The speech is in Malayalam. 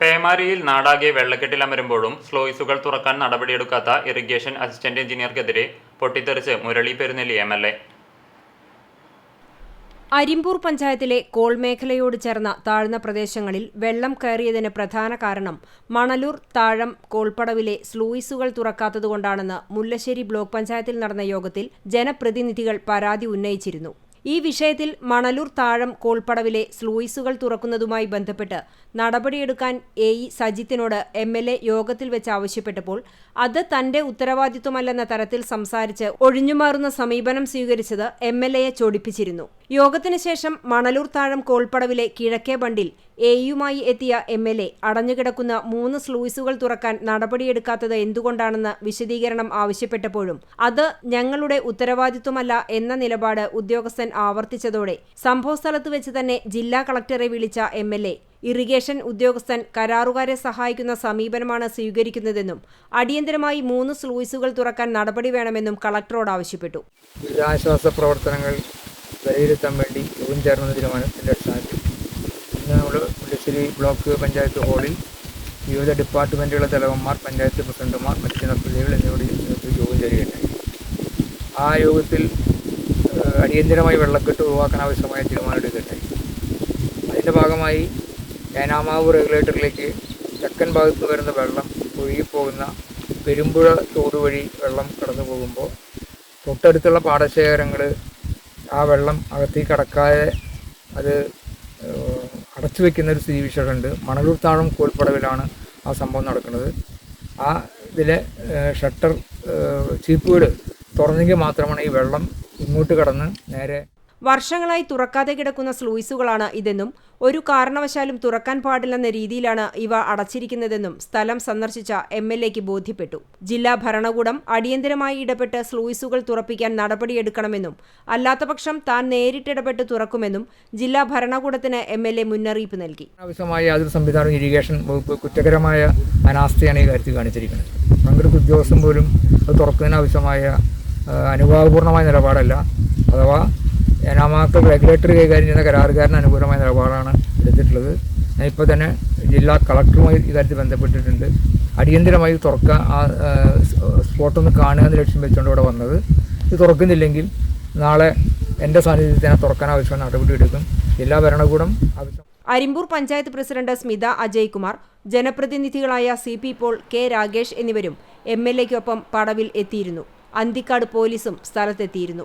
പേമാരിയിൽ നാടാകെ വെള്ളക്കെട്ടിലമരുമ്പോഴും സ്ലോയിസുകൾ തുറക്കാൻ നടപടിയെടുക്കാത്ത ഇറിഗേഷൻ അസിസ്റ്റന്റ് എഞ്ചിനീയർക്കെതിരെ പൊട്ടിത്തെറിച്ച് Murali Perunnelli M L A. Arimpur പഞ്ചായത്തിലെ കോൾ മേഖലയോട് ചേർന്ന താഴ്ന്ന പ്രദേശങ്ങളിൽ വെള്ളം കയറിയതിന് പ്രധാന കാരണം മണലൂർ താഴം കോൾപ്പടവിലെ സ്ലൂയിസുകൾ തുറക്കാത്തതുകൊണ്ടാണെന്ന് മുല്ലശ്ശേരി ബ്ലോക്ക് പഞ്ചായത്തിൽ നടന്ന യോഗത്തിൽ ജനപ്രതിനിധികൾ പരാതി ഉന്നയിച്ചിരുന്നു. ഈ വിഷയത്തിൽ മണലൂർ താഴം കോൾപ്പടവിലെ സ്ലൂയിസുകൾ തുറക്കുന്നതുമായി ബന്ധപ്പെട്ട് നടപടിയെടുക്കാൻ എ ഇ സജിത്തിനോട് എം എൽ എ യോഗത്തിൽ വെച്ച് ആവശ്യപ്പെട്ടപ്പോൾ അത് തന്റെ ഉത്തരവാദിത്വമല്ലെന്ന തരത്തിൽ സംസാരിച്ച് ഒഴിഞ്ഞുമാറുന്ന സമീപനം സ്വീകരിച്ചത് എം എൽ എയെ ചൊടിപ്പിച്ചിരുന്നു. യോഗത്തിന് ശേഷം മണലൂർ താഴം കോൾപ്പടവിലെ കിഴക്കേ ബണ്ടിൽ എയുമായി എത്തിയ എം എൽ എ അടഞ്ഞുകിടക്കുന്ന മൂന്ന് സ്ലൂയിസുകൾ തുറക്കാൻ നടപടിയെടുക്കാത്തത് എന്തുകൊണ്ടാണെന്ന് വിശദീകരണം ആവശ്യപ്പെട്ടപ്പോഴും അത് ഞങ്ങളുടെ ഉത്തരവാദിത്വമല്ല എന്ന നിലപാട് ഉദ്യോഗസ്ഥൻ ആവർത്തിച്ചതോടെ സംഭവസ്ഥലത്ത് വെച്ച് തന്നെ ജില്ലാ കളക്ടറെ വിളിച്ച എം എൽ എ ഇറിഗേഷൻ ഉദ്യോഗസ്ഥൻ കരാറുകാരെ സഹായിക്കുന്ന സമീപനമാണ് സ്വീകരിക്കുന്നതെന്നും അടിയന്തരമായി മൂന്ന് സ്ലൂയിസുകൾ തുറക്കാൻ നടപടി വേണമെന്നും കളക്ടറോട് ആവശ്യപ്പെട്ടു. പ്രവർത്തനങ്ങൾ വിലയിരുത്താൻ വേണ്ടി യോഗം ചേർന്ന തീരുമാനത്തിന്റെ അടിസ്ഥാനത്തിൽ. ഇന്ന് നമ്മൾ മുല്ലശ്ശേരി ബ്ലോക്ക് പഞ്ചായത്ത് ഹാളിൽ വിവിധ ഡിപ്പാർട്ട്മെന്റുകളുടെ തലവന്മാർ പഞ്ചായത്ത് പ്രസിഡന്റുമാർ മറ്റ് ജനപ്രതിനിധികൾ എന്നിവരുടെ യോഗം ചേരുകയുണ്ടായി. ആ യോഗത്തിൽ അടിയന്തിരമായി അടിയന്തരമായി വെള്ളക്കെട്ട് ഒഴിവാക്കാൻ ആവശ്യമായ തീരുമാനം എടുക്കുകയുണ്ടായി. അതിന്റെ ഭാഗമായി ഏനാമാവ് റെഗുലേറ്ററിലേക്ക് തെക്കൻ ഭാഗത്ത് വരുന്ന വെള്ളം ഒഴുകിപ്പോകുന്ന പെരുമ്പുഴ തോട് വഴി വെള്ളം കടന്നു പോകുമ്പോൾ തൊട്ടടുത്തുള്ള പാടശേഖരങ്ങൾ ആ വെള്ളം അകത്തേക്ക് കടക്കാതെ അത് അടച്ചു വെക്കുന്ന ഒരു സ്ഥിതി വിശേഷമുണ്ട്. മണലൂർ താഴം കോൽപ്പടവിലാണ് ആ സംഭവം നടക്കുന്നത്. ആ ഇതിലെ ഷട്ടർ ഏഹ്, ചീപ്പ് വീട് തുറന്നെങ്കിൽ മാത്രമാണ് ഈ വെള്ളം ഇങ്ങോട്ട് കടന്ന് നേരെ വർഷങ്ങളായി തുറക്കാതെ കിടക്കുന്ന സ്ലൂയിസുകളാണ് ഇതെന്നും ഒരു കാരണവശാലും തുറക്കാൻ പാടില്ലെന്ന രീതിയിലാണ് ഇവ അടച്ചിരിക്കുന്നതെന്നും സ്ഥലം സന്ദർശിച്ച എം എൽ എക്ക് ബോധ്യപ്പെട്ടു. ജില്ലാ ഭരണകൂടം അടിയന്തരമായി ഇടപെട്ട് സ്ലൂയിസുകൾ തുറപ്പിക്കാൻ നടപടിയെടുക്കണമെന്നും അല്ലാത്തപക്ഷം താൻ നേരിട്ടിടപെട്ട് തുറക്കുമെന്നും ജില്ലാ ഭരണകൂടത്തിന് എം എൽ എ മുന്നറിയിപ്പ് നൽകി. ആവശ്യമായ യാതൊരു സംവിധാനവും ഇറിഗേഷൻ വകുപ്പ് കുറ്റകരമായ അനാസ്ഥയാണ് ഈ കാര്യത്തിൽ കാണിച്ചിരിക്കുന്നത്. പങ്കെടുത്ത ഉദ്യോഗസ്ഥൻ പോലും അത് തുറക്കുന്നതിന് ആവശ്യമായ അനുഭാവപൂർണമായ നിലപാടല്ല. അഥവാ ഏനാമാക്കൾ റെഗുലേറ്ററി കൈകാര്യം ചെയ്യുന്ന കരാറുകാരന് അനുകൂലമായ നിലപാടാണ് എടുത്തിട്ടുള്ളത്. ഞാൻ ഇപ്പോൾ തന്നെ ജില്ലാ കളക്ടറുമായി ഇക്കാര്യത്തിൽ ബന്ധപ്പെട്ടിട്ടുണ്ട്. അടിയന്തരമായി തുറക്കുക ആ സ്പോട്ടൊന്ന് കാണുക എന്ന് ലക്ഷ്യം വെച്ചുകൊണ്ട് ഇവിടെ വന്നത്. ഇത് തുറക്കുന്നില്ലെങ്കിൽ നാളെ എന്റെ സാന്നിധ്യത്തിൽ തന്നെ തുറക്കാൻ ആവശ്യമായ നടപടി എടുക്കും. ജില്ലാ ഭരണകൂടം ആവശ്യം Arimpur panchayat president Smitha Ajaykumar ജനപ്രതിനിധികളായ C P Paul K Ragesh എന്നിവരും എം എൽ എക്കൊപ്പം പടവിൽ എത്തിയിരുന്നു. അന്തിക്കാട് പോലീസും സ്ഥലത്തെത്തിയിരുന്നു.